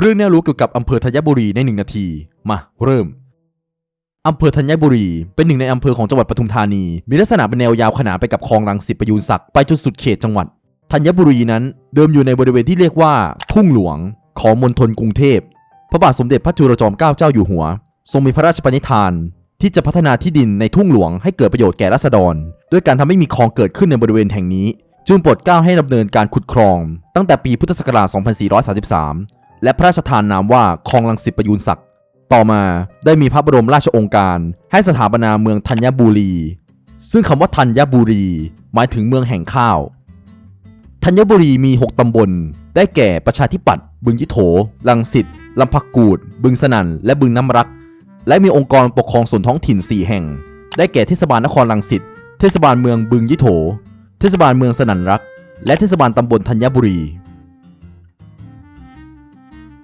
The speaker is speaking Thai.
เรื่องแนวรู้เกี่ยวกับอำเภอธัญบุรีในหนึ่งนาที มาเริ่มอำเภอธัญบุรี เป็นหนึ่งในอำเภอของจังหวัดปทุมธานี มีลักษณะเป็นแนวยาวขนานไปกับคลองรังสิตประยูนศักดิ์ไปจนสุดเขตจังหวัดธัญบุรีนั้นเดิมอยู่ในบริเวณที่เรียกว่า ทุ่งหลวง ของมณฑลกรุงเทพ พระบาทสมเด็จพระจุลจอมเกล้าเจ้าอยู่หัว ทรงมีพระราชปณิธาน ที่จะพัฒนาที่ดินในทุ่งหลวงให้เกิดประโยชน์แก่ราษฎร ด้วยการทำให้มีคลองเกิดขึ้นในบริเวณแห่งนี้ จึงโปรดเกล้าให้ดำเนินการขุดคลอง ตั้งแต่ปีพุทธศักราช 2433 และพระราชทานนามว่าคลองรังสิตประยูนศักดิ์ต่อมาได้มีพระบรมราชองค์การ ให้สถาปนาเมืองธัญบุรี ซึ่งคำว่าธัญบุรี หมายถึงเมืองแห่งข้าวธัญบุรีมี 6 ตำบล ได้แก่ประชาธิปัตย์บึงยิโถลังสิตลำพักกูด บึงสนันและบึงน้ำรัก และมีองค์กรปกครองส่วนท้องถิ่น 4 แห่ง ได้แก่เทศบาลนครลังสิตเทศบาลเมืองบึงยิโถ เทศบาลเมืองสนันรัก และเทศบาลตำบลธัญบุรี